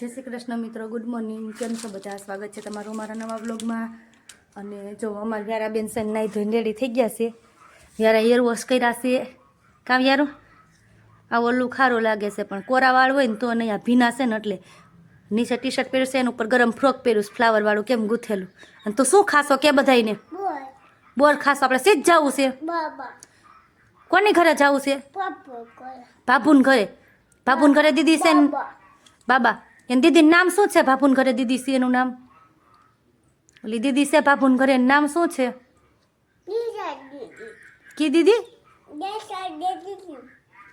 જય શ્રી કૃષ્ણ મિત્રો good morning કેમ છો બધા? સ્વાગત છે તમારું અમારા નવા બ્લોગમાં અને જો અમારા વ્યારાબેન સન નાઈ ધોઈને રેડી થઈ ગયા છે. વ્યારા હેર વોશ કર્યા છે. કામ યારો આ ઓલું ખારું લાગે છે પણ કોરાવાળું હોય ને તો નહીં આ ભીના છે ને એટલે. નીચે ટી શર્ટ પહેરશે એના ઉપર ગરમ ફ્રોક પહેર્યું છે ફ્લાવરવાળું કેમ ગૂંથેલું. અને તો શું ખાશો કે બધાને બોર ખાશો આપણે સીધ જવું છે? બાબા. કોની ઘરે જવું છે? બાપુન ઘરે. બાપુન ઘરે દીદી છે ને? બાબા. એની દીદીનું નામ શું છે? ભાભુન ઘરે દીદી છે, એનું નામ? ઓલી દીદી છે, ભાભુન ઘરે, એનું નામ શું છે? કી દીદી?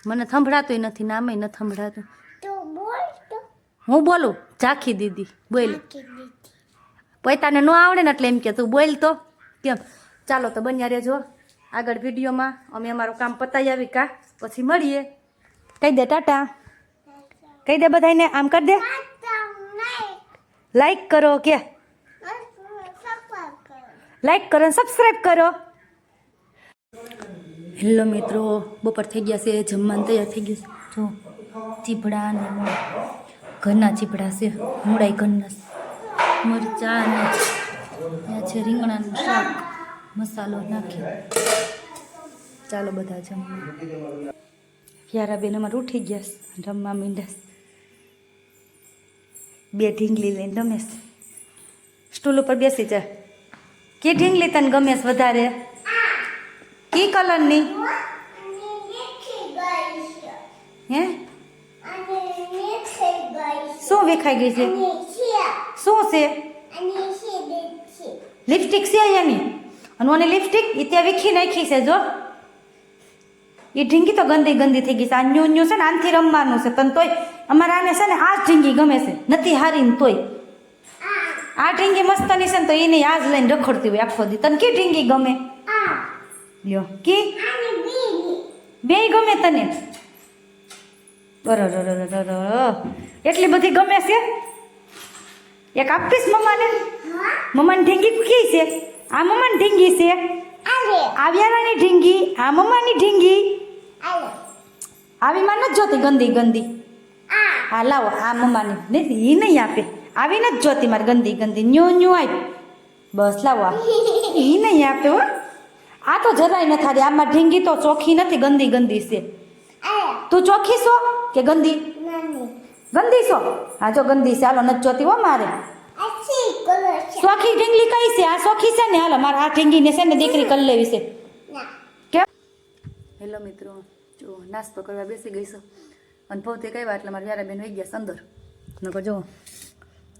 મને સંભળાતું નથી, નામે ન સંભળાતું હું બોલું? ઝાખી દીદી, બોલ. પૈતાને ન આવડે ને એટલે એમ કે તું બોલ તો. કેમ? ચાલો તો બન્યા રહેજો. આગળ વિડીયોમાં અમે અમારું કામ પતાવી આવી કા? પછી મળીએ. કહી દે, ટાટા. કહી દે બધાને આમ કરી દે. લાઈક કરો, કે. લાઈક કરો સબસ્ક્રાઈબ કરો. હેલો મિત્રો, બપોર થઈ ગયા છે, જમવાનું તૈયાર થઈ ગયું છે. જો, ચીપડા ને ઘરના ચીપડા છે, મૂળાઈ ઘરના મરચાં અને ત્યાં છે રીંગણાનું શાક, મસાલો નાખ્યો. ચાલો બધા જમવા. યારા બેન અમારે ઉઠી ગયા રમવા મીંડા છે. બે ઢીંગલી લઈને ગમેશ સ્ટૂલ ઉપર બેસી જા. કે ઢીંગલી તને ગમે છે વધારે? કી કલરની? હે? શું વિખાઈ ગઈ છે? શું છે? લિપસ્ટિક છે એની. અને ઓની લિપસ્ટિક એ ત્યાં વીખી નાખી છે, જો. એ ઢીંગી તો ગંદી ગંદી થઈ ગઈ છે. આ ન્યુ ન્યુ છે ને આનથી રમવાનું છે. તને તોય અમારા આને છે ને આ જ ઢીંગી ગમે છે. નથી હારીને તોય. આ ઢીંગી મસ્તની છે ને તો એને આ જ લઈને રખડતી હોય આખો દી. તને કી ઢીંગી ગમે? લ્યો. કી? બે ગમે તને? બરોબર એટલી બધી ગમે છે? એક આપીશ મમ્માને? મમ્માની ઢીંગી કી છે? આ મમ્માની ઢીંગી છે? અરે આ વ્યારાની ઢીંગી આ મમ્માની ઢીંગી. આવી માં નથી જોતી ગંદી ગંદી. હા લાવો આ મમ્માની. ને એ નહીં આપે. આવી નથી જોતી મારે ગંદી ગંદી. ન્યુ ન્યુ આવી બસ લાવો આ. એ નહીં આપે હો. આ તો જરાય ન થાતી. આમાં ઢીંગી તો ચોખ્ખી નથી ગંદી ગંદી છે. તું ચોખ્ખી છો કે ગંદી? ગંદી. છો? હા જો ગંદી છે. હાલો નથી જોતી હો મારે. સોખી ચોખ્ખી ઢીંગલી કઈ છે? આ ચોખ્ખી છે ને? હાલો મારે આ ઢીંગીને છે ને દીકરી કરી લેવી છે. કેમ? હેલો મિત્રો. જો નાસ્તો કરવા બેસી ગઈ છું. અને પોતે કહેવા એટલે મારા વ્યારા બેન વહી ગયા અંદર. નકર જો,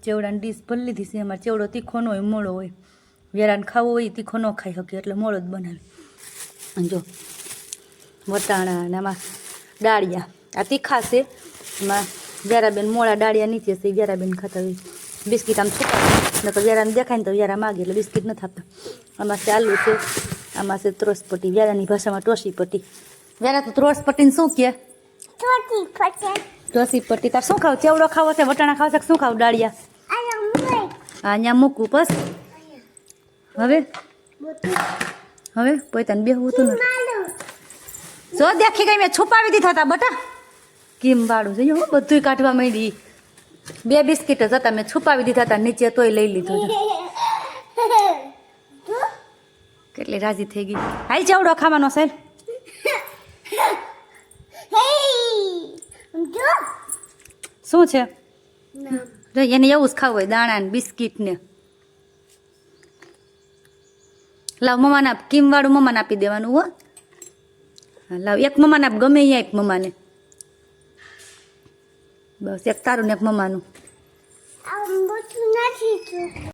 ચેવડાની ડીશ ભરી લીધી છે. અમારે ચેવડો તીખો ન હોય, મોળો હોય. વેરાને ખાવો હોય, તીખો ન ખાઈ શકે એટલે મોળો જ બનાવે. અને જો વટાણા અને આમાં ડાળિયા. આ તીખા છે. એમાં વ્યારાબેન મોળા ડાળિયા નીચે છે વ્યારાબેન ખાતા હોય. બિસ્કિટ આમ છૂટા. નકર વ્યારાને દેખાય ને તો વ્યારા માગે એટલે બિસ્કિટ નથી આપતા. આમાં છે આલુ છે, આમાં છે ત્રોસપટ્ટી વ્યારાની ભાષામાં ટોસી પટ્ટી વ્યારા તો ત્રોસપટ્ટીને શું કે છોટી પટે ટોસી પટ્ટી તાર શું ખાવ ચેવડો ખાવો છે વટાણા ખાવ છે કે શું ખાવ ડાળિયા હા અહીંયા મૂકું બસ હવે હવે પોતાને બેહવું હતું ને જો દેખી ગઈ મેં છુપાવી દીધા હતા બટા કેમ વાળું છે હું બધું કાઢવા માંડી બે બિસ્કીટ જ હતા મેં છુપાવી દીધા હતા નીચે તોય લઈ લીધું કેટલી રાજી થઈ ગઈ હાલ ચેવડો ખાવાનો સાહેબ શું છે? જો એને એવું જ ખાવું હોય દાણા ને બિસ્કિટ ને. લાવ મમ્માને આપ કિમવાળું મમ્માને આપી દેવાનું હો. લાવ. એક મમ્માને આપ ગમે એ એક મમ્માને. બસ એક તારું ને એક મમ્માનું.